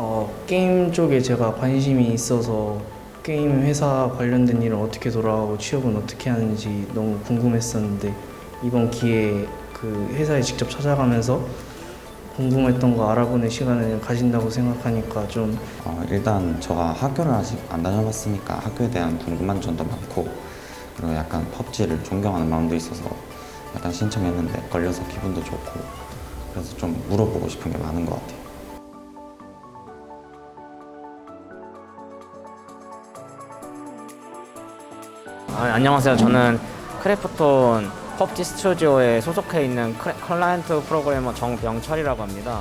어, 게임 쪽에 제가 관심이 있어서 게임 회사 관련된 일은 어떻게 돌아가고 취업은 어떻게 하는지 너무 궁금했었는데 이번 기회에 그 회사에 직접 찾아가면서 궁금했던 거 알아보는 시간을 가진다고 생각하니까 좀 어, 일단 제가 학교를 아직 안 다녀봤으니까 학교에 대한 궁금한 점도 많고 그리고 약간 펍지를 존경하는 마음도 있어서 약간 신청했는데 걸려서 기분도 좋고 그래서 좀 물어보고 싶은 게 많은 것 같아요. 아, 안녕하세요. 저는 크래프톤 펍지 스튜디오에 소속해 있는 크래- 클라이언트 프로그래머 정병철이라고 합니다.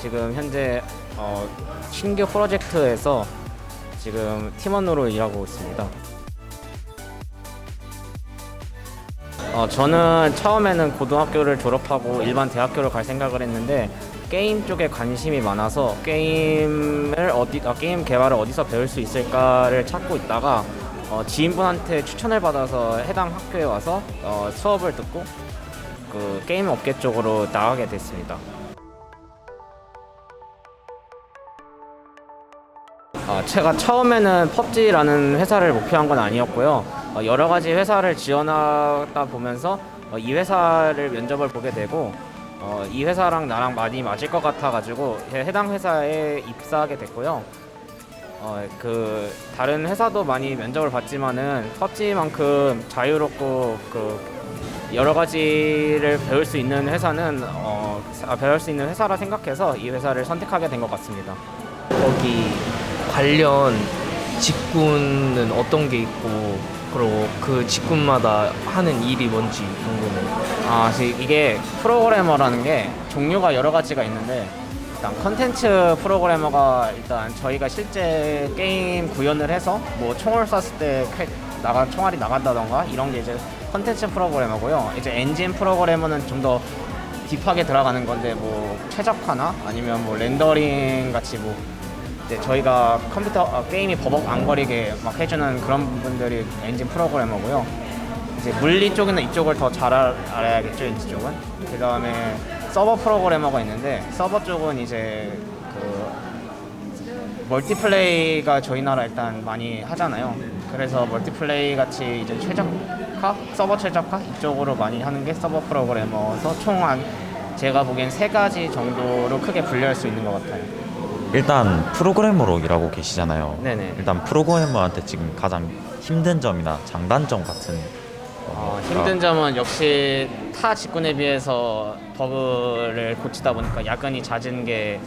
지금 현재 어, 신규 프로젝트에서 지금 팀원으로 일하고 있습니다. 어, 저는 처음에는 고등학교를 졸업하고 일반 대학교를 갈 생각을 했는데 게임 쪽에 관심이 많아서 게임을 어디 아, 게임 개발을 어디서 배울 수 있을까를 찾고 있다가 어, 지인분한테 추천을 받아서 해당 학교에 와서 어, 수업을 듣고 그 게임 업계 쪽으로 나가게 됐습니다. 아, 제가 처음에는 펍지라는 회사를 목표한 건 아니었고요. 어, 여러 가지 회사를 지원하다 보면서 어, 이 회사를 면접을 보게 되고 어, 이 회사랑 나랑 많이 맞을 것 같아가지고 해- 해당 회사에 입사하게 됐고요. 어, 그 다른 회사도 많이 면접을 봤지만은 펍지만큼 자유롭고 그 여러 가지를 배울 수 있는 회사는 어, 아, 배울 수 있는 회사라 생각해서 이 회사를 선택하게 된 것 같습니다. 거기 관련 직군은 어떤 게 있고 그리고 그 직군마다 하는 일이 뭔지 궁금해요. 아, 지- 이게 프로그래머라는 게 종류가 여러 가지가 있는데 일단 컨텐츠 프로그래머가 일단 저희가 실제 게임 구현을 해서 뭐 총을 쐈을 때 쾌- 나가 총알이 나간다던가 이런 게 이제 컨텐츠 프로그래머고요. 이제 엔진 프로그래머는 좀 더 딥하게 들어가는 건데 뭐 최적화나 아니면 뭐 렌더링 같이 뭐 이제 저희가 컴퓨터 아, 게임이 버벅 안 거리게 막 해주는 그런 분들이 엔진 프로그래머고요. 이제 물리 쪽에는 이쪽을 더 잘 알아야겠죠, 엔진 쪽은. 그 다음에 서버 프로그래머가 있는데 서버 쪽은 이제 그 멀티플레이가 저희 나라 일단 많이 하잖아요. 그래서 멀티플레이 같이 이제 최적화, 서버 최적화 이쪽으로 많이 하는 게 서버 프로그래머서 총 한 제가 보기엔 세 가지 정도로 크게 분류할 수 있는 것 같아요. 일단 프로그래머로 일하고 계시잖아요. 네네. 일단 프로그래머한테 지금 가장 힘든 점이나 장단점 같은 어, 힘든 점은 역시 타 직군에 비해서 버그를 고치다 보니까 야근이 잦은 게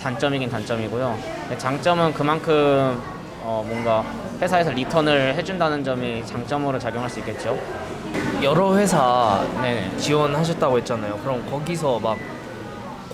단점이긴 단점이고요. 근데 장점은 그만큼 어, 뭔가 회사에서 리턴을 해준다는 점이 장점으로 작용할 수 있겠죠. 여러 회사 네네. 지원하셨다고 했잖아요. 그럼 거기서 막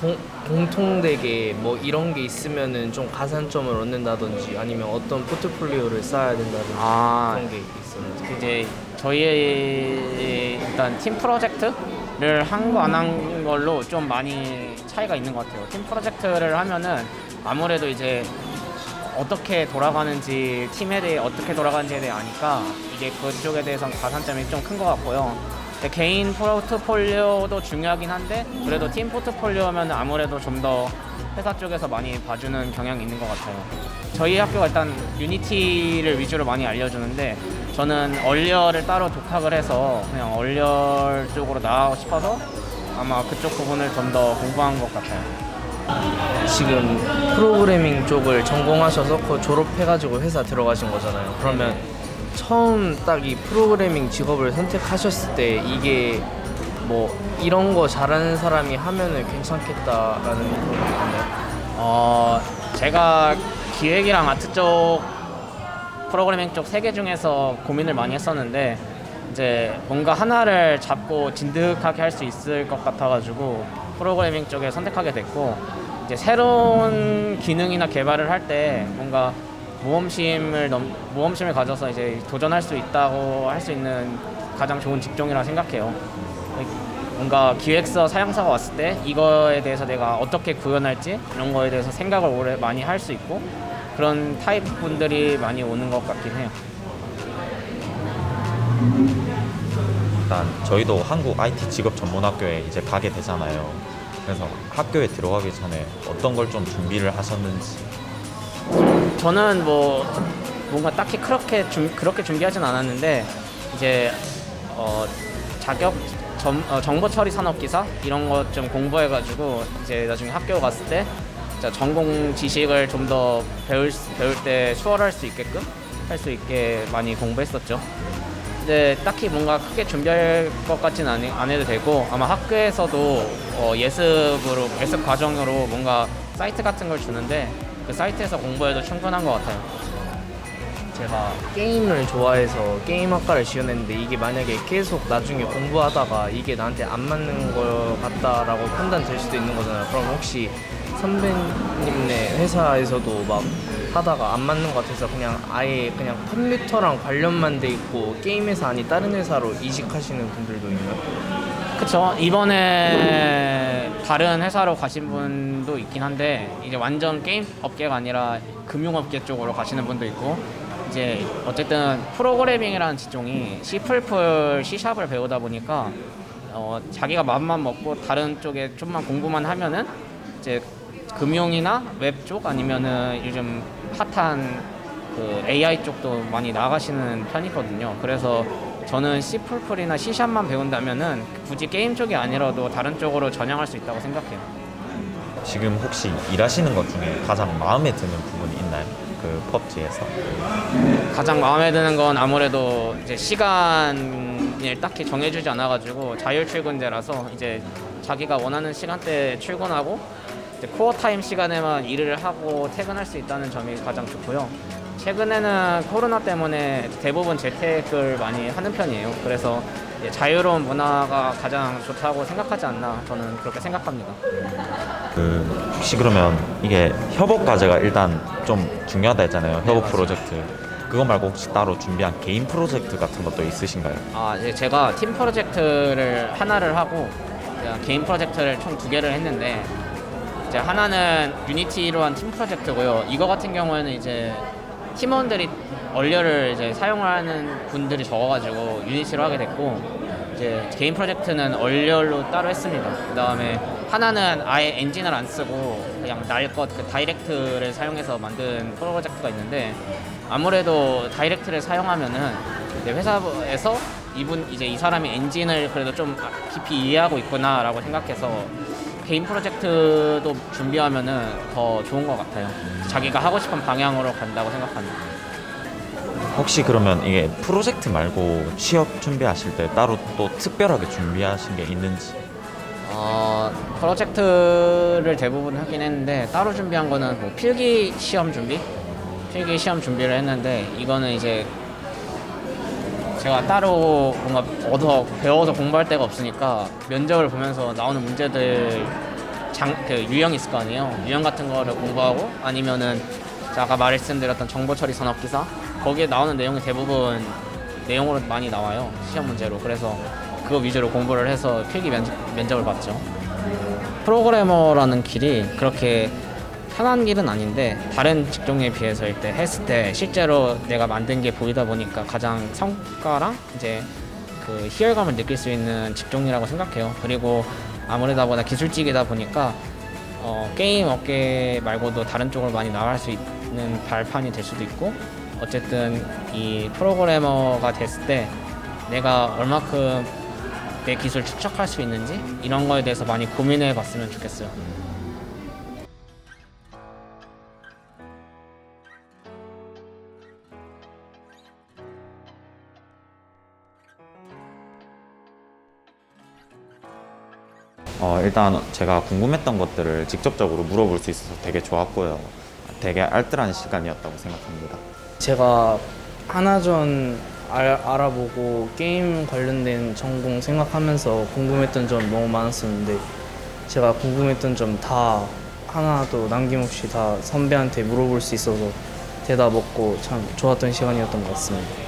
공, 공통되게 뭐 이런 게 있으면은 좀 가산점을 얻는다든지 아니면 어떤 포트폴리오를 쌓아야 된다든지 아, 그런 게 있었는지. 이제 저희 일단 팀 프로젝트를 한 거 안 한 걸로 좀 많이 차이가 있는 것 같아요. 팀 프로젝트를 하면은 아무래도 이제 어떻게 돌아가는지 팀에 대해 어떻게 돌아가는지에 대해 아니까 이게 그쪽에 대해서는 가산점이 좀 큰 것 같고요. 근데 개인 포트폴리오도 중요하긴 한데 그래도 팀 포트폴리오면 아무래도 좀 더 회사 쪽에서 많이 봐주는 경향이 있는 것 같아요. 저희 학교가 일단 유니티를 위주로 많이 알려주는데 저는 얼리어를 따로 독학을 해서 그냥 얼리어 쪽으로 나가고 싶어서 아마 그쪽 부분을 좀 더 공부한 것 같아요. 지금 프로그래밍 쪽을 전공하셔서 그 졸업해가지고 회사 들어가신 거잖아요. 그러면 처음 딱 이 프로그래밍 직업을 선택하셨을 때 이게 뭐 이런 거 잘하는 사람이 하면은 괜찮겠다라는 그런 게 있나요? 어, 제가 기획이랑 아트 쪽 프로그래밍 쪽 세 개 중에서 고민을 많이 했었는데 이제 뭔가 하나를 잡고 진득하게 할 수 있을 것 같아가지고 프로그래밍 쪽에 선택하게 됐고 이제 새로운 기능이나 개발을 할 때 뭔가 모험심을 넘, 모험심을 가져서 이제 도전할 수 있다고 할 수 있는 가장 좋은 직종이라 생각해요. 뭔가 기획서 사양사가 왔을 때 이거에 대해서 내가 어떻게 구현할지 이런 거에 대해서 생각을 오래 많이 할 수 있고 그런 타입 분들이 많이 오는 것 같긴 해요. 일단 저희도 한국 IT 직업 전문학교에 이제 가게 되잖아요. 그래서 학교에 들어가기 전에 어떤 걸 좀 준비를 하셨는지 저는 뭐 뭔가 딱히 그렇게 준, 그렇게 준비하진 않았는데 이제 어, 자격 점, 어, 정보 처리 산업 기사 이런 것 좀 공부해가지고 이제 나중에 학교 갔을 때 전공 지식을 좀 더 배울 수- 배울 때 수월할 수 있게끔 할 수 있게 많이 공부했었죠. 근데 딱히 뭔가 크게 준비할 것 같지는 않, 안 해도 되고 아마 학교에서도 어, 예습으로 예습 과정으로 뭔가 사이트 같은 걸 주는데 그 사이트에서 공부해도 충분한 것 같아요. 제가 게임을 좋아해서 게임학과를 지원했는데 이게 만약에 계속 나중에 공부하다가 이게 나한테 안 맞는 것 같다라고 판단될 수도 있는 거잖아요. 그럼 혹시 선배님네 회사에서도 막 하다가 안 맞는 것 같아서 그냥 아예 그냥 컴퓨터랑 관련만 돼 있고 게임 회사 아니 다른 회사로 이직하시는 분들도 있나요? 그쵸 이번에 다른 회사로 가신 분도 있긴 한데 이제 완전 게임 업계가 아니라 금융업계 쪽으로 가시는 분도 있고 이제 어쨌든 프로그래밍이라는 직종이 C++, C샵을 배우다 보니까 어, 자기가 맘만 먹고 다른 쪽에 좀만 공부만 하면은 이제 금융이나 웹 쪽 아니면은 요즘 핫한 그 AI 쪽도 많이 나가시는 편이거든요. 그래서 저는 C++이나 C샵만 배운다면은 굳이 게임 쪽이 아니라도 다른 쪽으로 전향할 수 있다고 생각해요. 지금 혹시 일하시는 것 중에 가장 마음에 드는 부분이 있나요? 그 펍지에서 가장 마음에 드는 건 아무래도 이제 시간을 딱히 정해주지 않아가지고 자율 출근제라서 이제 자기가 원하는 시간대에 출근하고 이제 코어 타임 시간에만 일을 하고 퇴근할 수 있다는 점이 가장 좋고요. 최근에는 코로나 때문에 대부분 재택을 많이 하는 편이에요. 그래서 이제 자유로운 문화가 가장 좋다고 생각하지 않나 저는 그렇게 생각합니다. 그 혹시 그러면 이게 협업 과제가 일단 좀 중요하다 했잖아요. 협업 프로젝트. 그거 말고 혹시 따로 준비한 개인 프로젝트 같은 것도 있으신가요? 아, 이제 제가 팀 프로젝트를 하나를 하고 개인 프로젝트를 총 두 개를 했는데 이제 하나는 유니티로 한 팀 프로젝트고요. 이거 같은 경우에는 이제 팀원들이 얼려를 이제 사용하는 분들이 적어가지고 유니티로 하게 됐고 이제 개인 프로젝트는 얼려로 따로 했습니다. 그 다음에 하나는 아예 엔진을 안 쓰고 그냥 날것 그 다이렉트를 사용해서 만든 프로젝트가 있는데 아무래도 다이렉트를 사용하면은 이제 회사에서 이분 이제 이 사람이 엔진을 그래도 좀 깊이 이해하고 있구나라고 생각해서 개인 프로젝트도 준비하면은 더 좋은 것 같아요. 자기가 하고 싶은 방향으로 간다고 생각합니다. 혹시 그러면 이게 프로젝트 말고 취업 준비하실 때 따로 또 특별하게 준비하신 게 있는지 어, 프로젝트를 대부분 하긴 했는데 따로 준비한 거는 뭐 필기 시험 준비? 필기 시험 준비를 했는데 이거는 이제 제가 따로 뭔가 얻어 배워서 공부할 데가 없으니까 면접을 보면서 나오는 문제들 장, 그 유형 있을 거 아니에요. 유형 같은 거를 공부하고 아니면은 아까 말씀드렸던 정보 처리 산업 기사 거기에 나오는 내용이 대부분 내용으로 많이 나와요. 시험 문제로. 그래서 그거 위주로 공부를 해서 필기 면, 면접을 봤죠. 프로그래머라는 길이 그렇게 편한 길은 아닌데 다른 직종에 비해서일 때 했을 때 실제로 내가 만든 게 보이다 보니까 가장 성과랑 이제 그 희열감을 느낄 수 있는 직종이라고 생각해요. 그리고 아무래도 보다 기술직이다 보니까 어, 게임 업계 말고도 다른 쪽으로 많이 나갈 수 있는 발판이 될 수도 있고 어쨌든 이 프로그래머가 됐을 때 내가 얼마큼 내 기술 축적할 수 있는지 이런 거에 대해서 많이 고민해 봤으면 좋겠어요. 어, 일단 제가 궁금했던 것들을 직접적으로 물어볼 수 있어서 되게 좋았고요. 되게 알뜰한 시간이었다고 생각합니다. 제가 하나전 알, 알아보고 게임 관련된 전공 생각하면서 궁금했던 점 너무 많았었는데 제가 궁금했던 점 다 하나도 남김없이 다 선배한테 물어볼 수 있어서 대답 얻고 참 좋았던 시간이었던 것 같습니다.